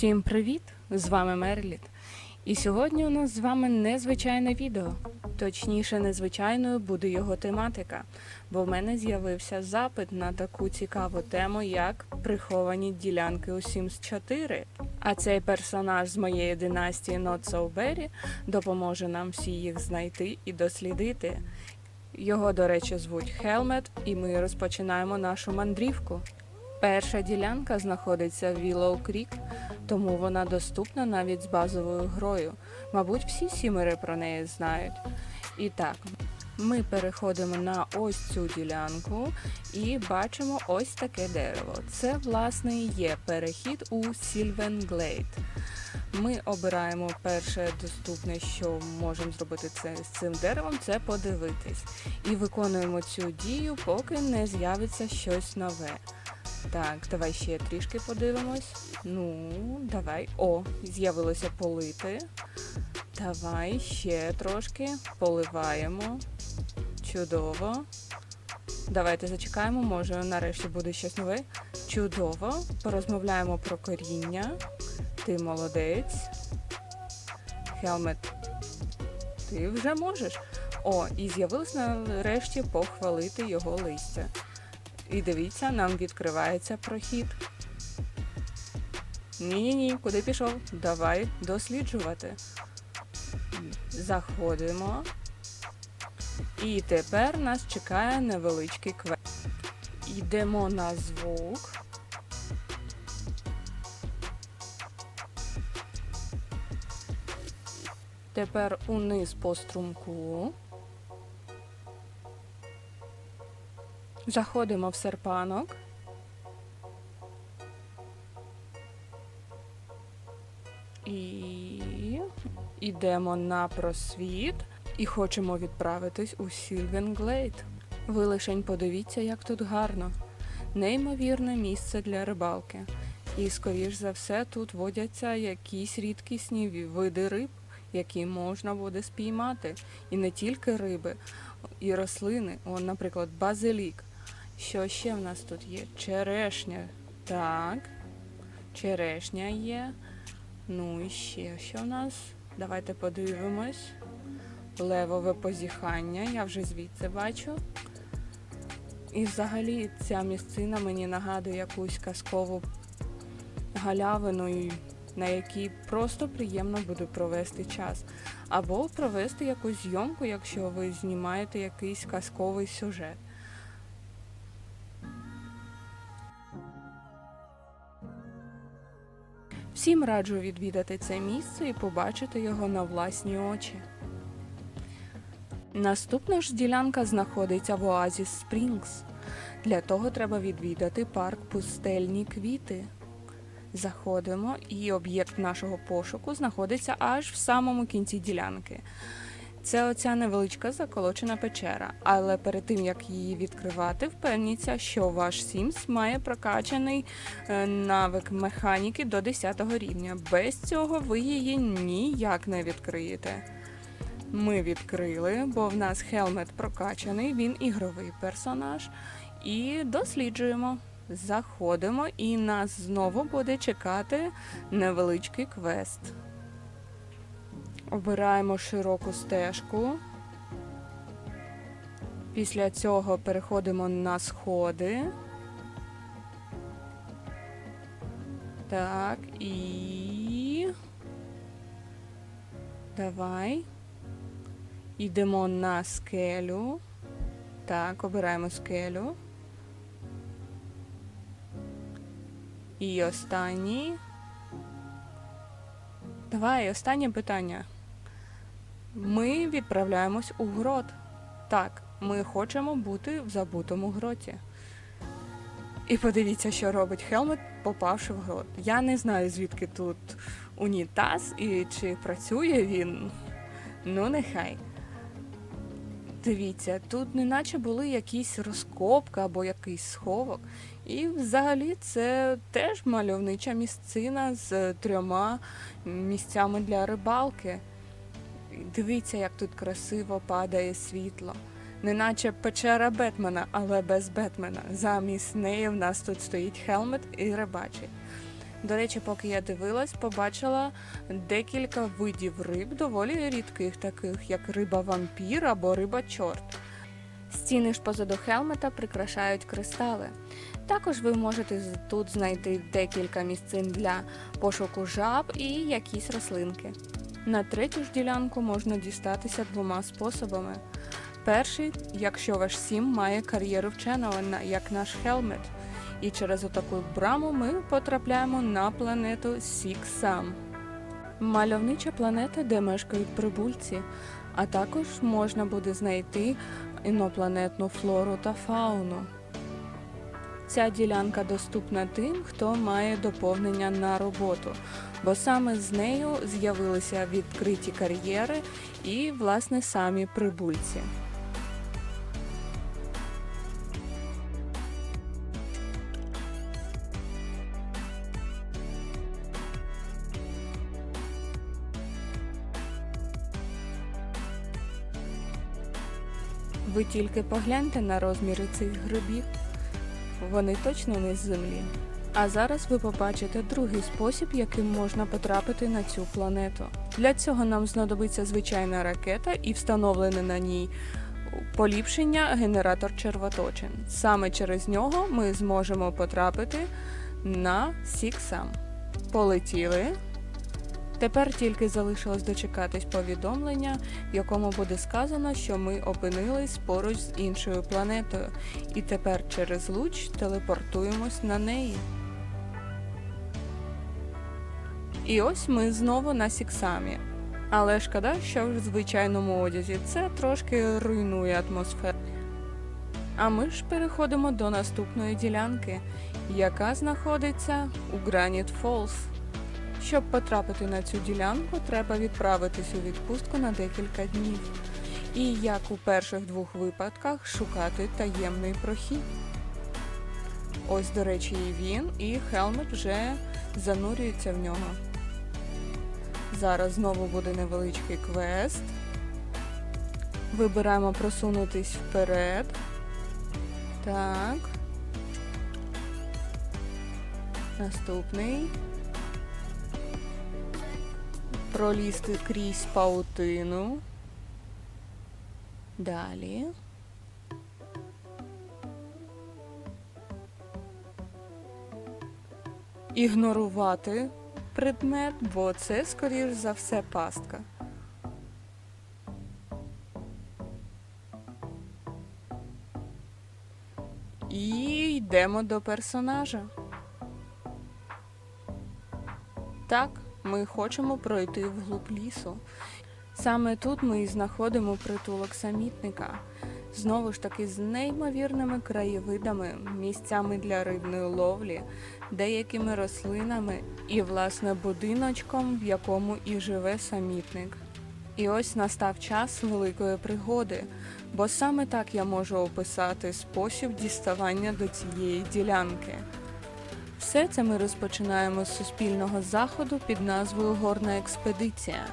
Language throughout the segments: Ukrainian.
Всім привіт! З вами Мерліт. І сьогодні у нас з вами незвичайне відео. Точніше, незвичайною буде його тематика, бо в мене з'явився запит на таку цікаву тему, як приховані ділянки у Sims 4. А цей персонаж з моєї династії Not So Berry допоможе нам всі їх знайти і дослідити. Його, до речі, звуть Хелмет, і ми розпочинаємо нашу мандрівку. Перша ділянка знаходиться в Willow Creek, тому вона доступна навіть з базовою грою. Мабуть, всі сімери про неї знають. І так, ми переходимо на ось цю ділянку і бачимо ось таке дерево. Це, власне, є перехід у Sylvan Glade. Ми обираємо перше доступне, що можемо зробити це з цим деревом, це подивитись. І виконуємо цю дію, поки не з'явиться щось нове. Так, давай ще трішки подивимось. Ну, давай. О, з'явилося полити. Давай ще трошки поливаємо. Чудово. Давайте зачекаємо, може нарешті буде щось нове. Чудово. Порозмовляємо про коріння. Ти молодець. Хелмет, ти вже можеш. О, і з'явилось нарешті похвалити його листя. І дивіться, нам відкривається прохід. Ні-ні-ні, куди пішов? Давай досліджувати. Заходимо. І тепер нас чекає невеличкий квест. Йдемо на звук. Тепер униз по струмку. Заходимо в серпанок. І йдемо на просвіт і хочемо відправитись у Сільвенглейд. Ви лишень подивіться, як тут гарно. Неймовірне місце для рибалки. І, скоріш за все, тут водяться якісь рідкісні види риб, які можна буде спіймати. І не тільки риби, і рослини. О, наприклад, базилік. Що ще в нас тут є? Черешня. Так. Черешня є. Ну і ще що в нас? Давайте подивимось. Левове позіхання, я вже звідси бачу. І взагалі ця місцина мені нагадує якусь казкову галявину, на якій просто приємно буде провести час. Або провести якусь зйомку, якщо ви знімаєте якийсь казковий сюжет. Всім раджу відвідати це місце і побачити його на власні очі. Наступна ж ділянка знаходиться в Оазіс Спрінгс. Для того треба відвідати парк Пустельні квіти. Заходимо, і об'єкт нашого пошуку знаходиться аж в самому кінці ділянки. Це оця невеличка заколочена печера, але перед тим як її відкривати, впевніться, що ваш Sims має прокачаний е, навик механіки до 10 рівня. Без цього ви її ніяк не відкриєте. Ми відкрили, бо в нас Хелмет прокачаний, він ігровий персонаж. І досліджуємо. Заходимо, і нас знову буде чекати невеличкий квест. Обираємо широку стежку. Після цього переходимо на сходи. Так, і. Давай. Йдемо на скелю. Так, обираємо скелю. І останній. Давай, останнє питання. Ми відправляємось у грот. Так, ми хочемо бути в забутому гроті. І подивіться, що робить Хелмет, попавши в грот. Я не знаю, звідки тут унітаз і чи працює він. Ну, нехай. Дивіться, тут неначе були якісь розкопки або якийсь сховок. І взагалі це теж мальовнича місцина з трьома місцями для рибалки. Дивіться, як тут красиво падає світло. Неначе печера Бетмена, але без Бетмена. Замість неї в нас тут стоїть Хелмет і рибачить. До речі, поки я дивилась, побачила декілька видів риб, доволі рідких, таких як риба вампір або риба чорт. Стіни ж позаду хелмета прикрашають кристали. Також ви можете тут знайти декілька місцин для пошуку жаб і якісь рослинки. На третю ж ділянку можна дістатися двома способами. Перший, якщо ваш сім має кар'єру вченого, як наш хелмет. І через отаку браму ми потрапляємо на планету Сіксам. Мальовнича планета, де мешкають прибульці, а також можна буде знайти інопланетну флору та фауну. Ця ділянка доступна тим, хто має доповнення на роботу, бо саме з нею з'явилися відкриті кар'єри і, власне, самі прибульці. Ви тільки погляньте на розміри цих грибів. Вони точно не з землі. А зараз ви побачите другий спосіб, яким можна потрапити на цю планету. Для цього нам знадобиться звичайна ракета і встановлене на ній поліпшення генератор червоточин. Саме через нього ми зможемо потрапити на Сіксам. Полетіли. Тепер тільки залишилось дочекатись повідомлення, в якому буде сказано, що ми опинились поруч з іншою планетою, і тепер через луч телепортуємось на неї. І ось ми знову на Сіксамі. Але шкода, що в звичайному одязі це трошки руйнує атмосферу. А ми ж переходимо до наступної ділянки, яка знаходиться у Граніт Фолс. Щоб потрапити на цю ділянку, треба відправитись у відпустку на декілька днів. І як у перших двох випадках шукати таємний прохід. Ось, до речі, і він, і Хелмет вже занурюється в нього. Зараз знову буде невеличкий квест. Вибираємо просунутись вперед. Так. Наступний. Пролізти крізь паутину. Далі. Ігнорувати предмет, бо це, скоріш за все, пастка. І йдемо до персонажа. Так, ми хочемо пройти вглуб лісу. Саме тут ми і знаходимо притулок самітника. Знову ж таки, з неймовірними краєвидами, місцями для рибної ловлі, деякими рослинами і, власне, будиночком, в якому і живе самітник. І ось настав час великої пригоди, бо саме так я можу описати спосіб діставання до цієї ділянки. Все це ми розпочинаємо з суспільного заходу під назвою Горна експедиція.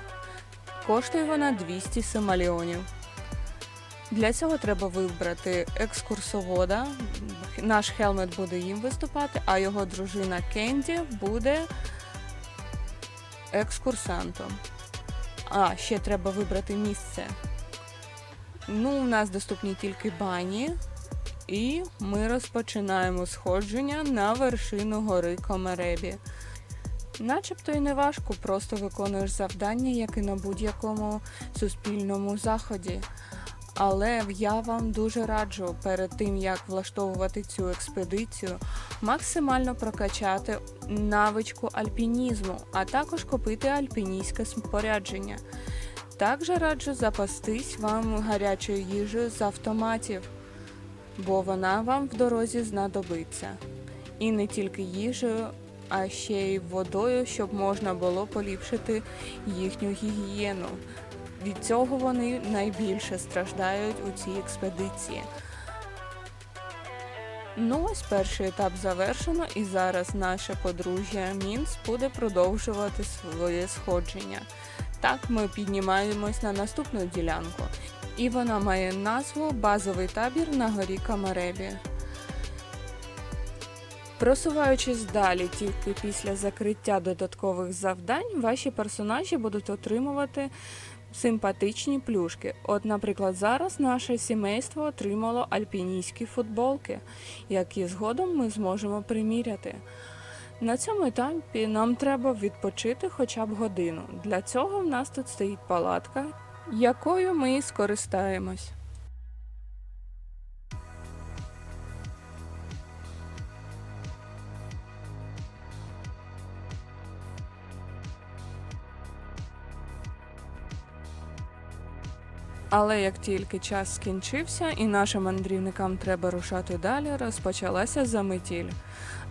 Коштує вона 200 семаліонів. Для цього треба вибрати екскурсовода. Наш Хелмет буде їм виступати, а його дружина Кенді буде екскурсантом. А, ще треба вибрати місце. Ну, у нас доступні тільки бані. І ми розпочинаємо сходження на вершину гори Комеребі. Начебто і не важко, просто виконуєш завдання, як і на будь-якому суспільному заході. Але я вам дуже раджу перед тим, як влаштовувати цю експедицію, максимально прокачати навичку альпінізму, а також купити альпіністське спорядження. Також раджу запастись вам гарячою їжею з автоматів, бо вона вам в дорозі знадобиться. І не тільки їжею, а ще й водою, щоб можна було поліпшити їхню гігієну. Від цього вони найбільше страждають у цій експедиції. Ну, ось перший етап завершено, і зараз наше подружжя Мінс буде продовжувати своє сходження. Так, ми піднімаємось на наступну ділянку, і вона має назву Базовий табір на горі Камаребі. Просуваючись далі, тільки після закриття додаткових завдань, ваші персонажі будуть отримувати симпатичні плюшки. От, наприклад, зараз наше сімейство отримало альпіністські футболки, які згодом ми зможемо приміряти. На цьому етапі нам треба відпочити хоча б годину. Для цього в нас тут стоїть палатка, якою ми скористаємось. Але як тільки час скінчився і нашим мандрівникам треба рушати далі, розпочалася заметіль.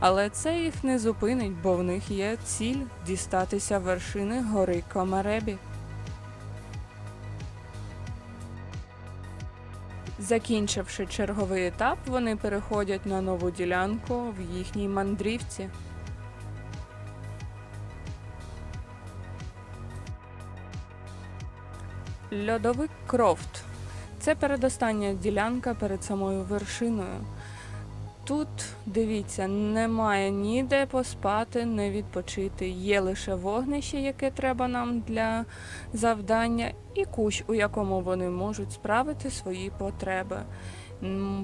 Але це їх не зупинить, бо в них є ціль дістатися вершини гори Комаребі. Закінчивши черговий етап, вони переходять на нову ділянку в їхній мандрівці. Льодовик Крофт. Це передостання ділянка перед самою вершиною. Тут, дивіться, немає ніде поспати, не відпочити. Є лише вогнище, яке треба нам для завдання, і кущ, у якому вони можуть справити свої потреби.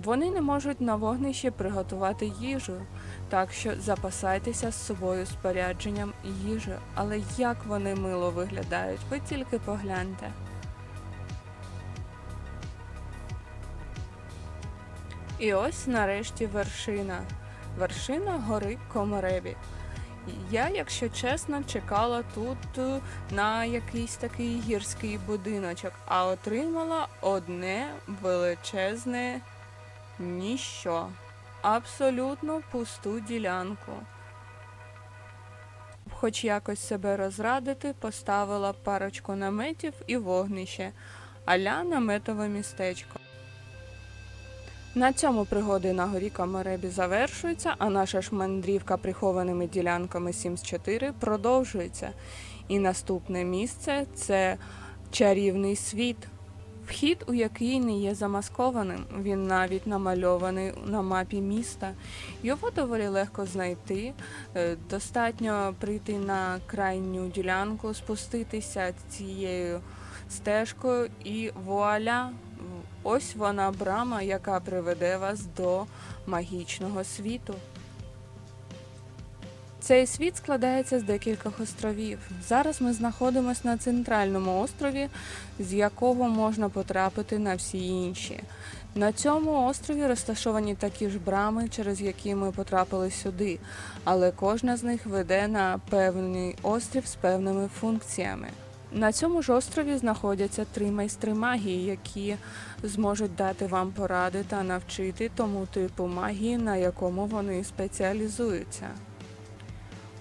Вони не можуть на вогнищі приготувати їжу, так що запасайтеся з собою спорядженням їжі. Але як вони мило виглядають, ви тільки погляньте. І ось нарешті вершина. Вершина гори Комаребі. Я, якщо чесно, чекала тут е, на якийсь такий гірський будиночок, а отримала одне величезне ніщо. Абсолютно пусту ділянку. Хоч якось себе розрадити, поставила парочку наметів і вогнище, аля наметове містечко. На цьому пригоди на горі Камаребі завершуються, а наша ж мандрівка прихованими ділянками Sims 4 продовжується. І наступне місце це чарівний світ, вхід у який не є замаскованим. Він навіть намальований на мапі міста. Його доволі легко знайти. Е, Достатньо прийти на крайню ділянку, спуститися цією стежкою і вуаля! Ось вона брама, яка приведе вас до магічного світу. Цей світ складається з декількох островів. Зараз ми знаходимося на центральному острові, з якого можна потрапити на всі інші. На цьому острові розташовані такі ж брами, через які ми потрапили сюди, але кожна з них веде на певний острів з певними функціями. На цьому ж острові знаходяться три майстри магії, які зможуть дати вам поради та навчити тому типу магії, на якому вони спеціалізуються.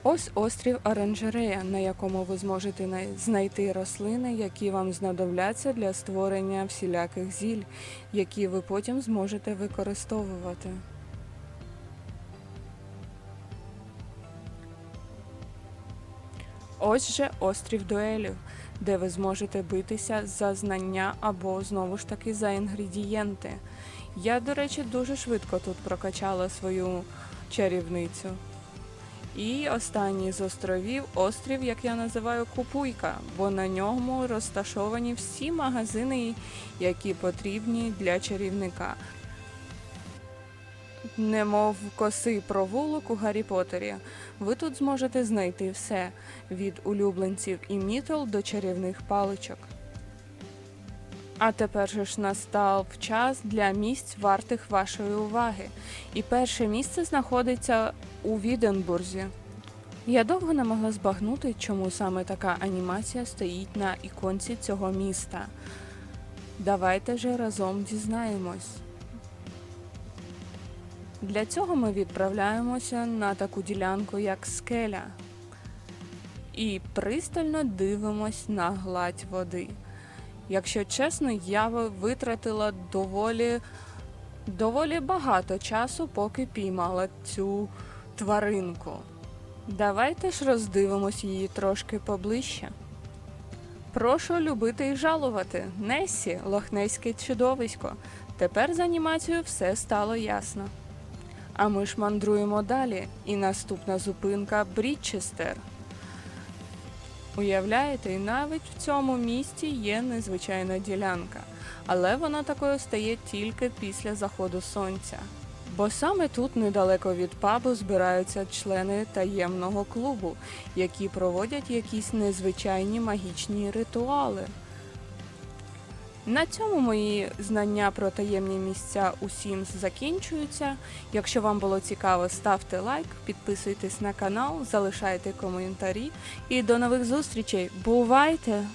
Ось острів Оранжерея, на якому ви зможете знайти рослини, які вам знадобляться для створення всіляких зіль, які ви потім зможете використовувати. Ось же острів дуелів, де ви зможете битися за знання або знову ж таки за інгредієнти. Я, до речі, дуже швидко тут прокачала свою чарівницю. І останній з островів острів, як я називаю, Купуйка, бо на ньому розташовані всі магазини, які потрібні для чарівника. Немов косий провулок у Гаррі Поттері. Ви тут зможете знайти все від улюбленців і мітл до чарівних паличок. А тепер же ж настав час для місць вартих вашої уваги. І перше місце знаходиться у Віденбурзі. Я довго не могла збагнути, чому саме така анімація стоїть на іконці цього міста. Давайте же разом дізнаємось. Для цього ми відправляємося на таку ділянку, як скеля, і пристально дивимось на гладь води. Якщо чесно, я витратила доволі, доволі багато часу, поки піймала цю тваринку. Давайте ж роздивимось її трошки поближче. Прошу любити і жалувати. Несі, лохнеське чудовисько. Тепер з анімацією все стало ясно. А ми ж мандруємо далі, і наступна зупинка Брідчестер. Уявляєте, і навіть в цьому місті є незвичайна ділянка, але вона такою стає тільки після заходу сонця. Бо саме тут, недалеко від пабу, збираються члени таємного клубу, які проводять якісь незвичайні магічні ритуали. На цьому мої знання про таємні місця у Sims закінчуються. Якщо вам було цікаво, ставте лайк, підписуйтесь на канал, залишайте коментарі і до нових зустрічей. Бувайте!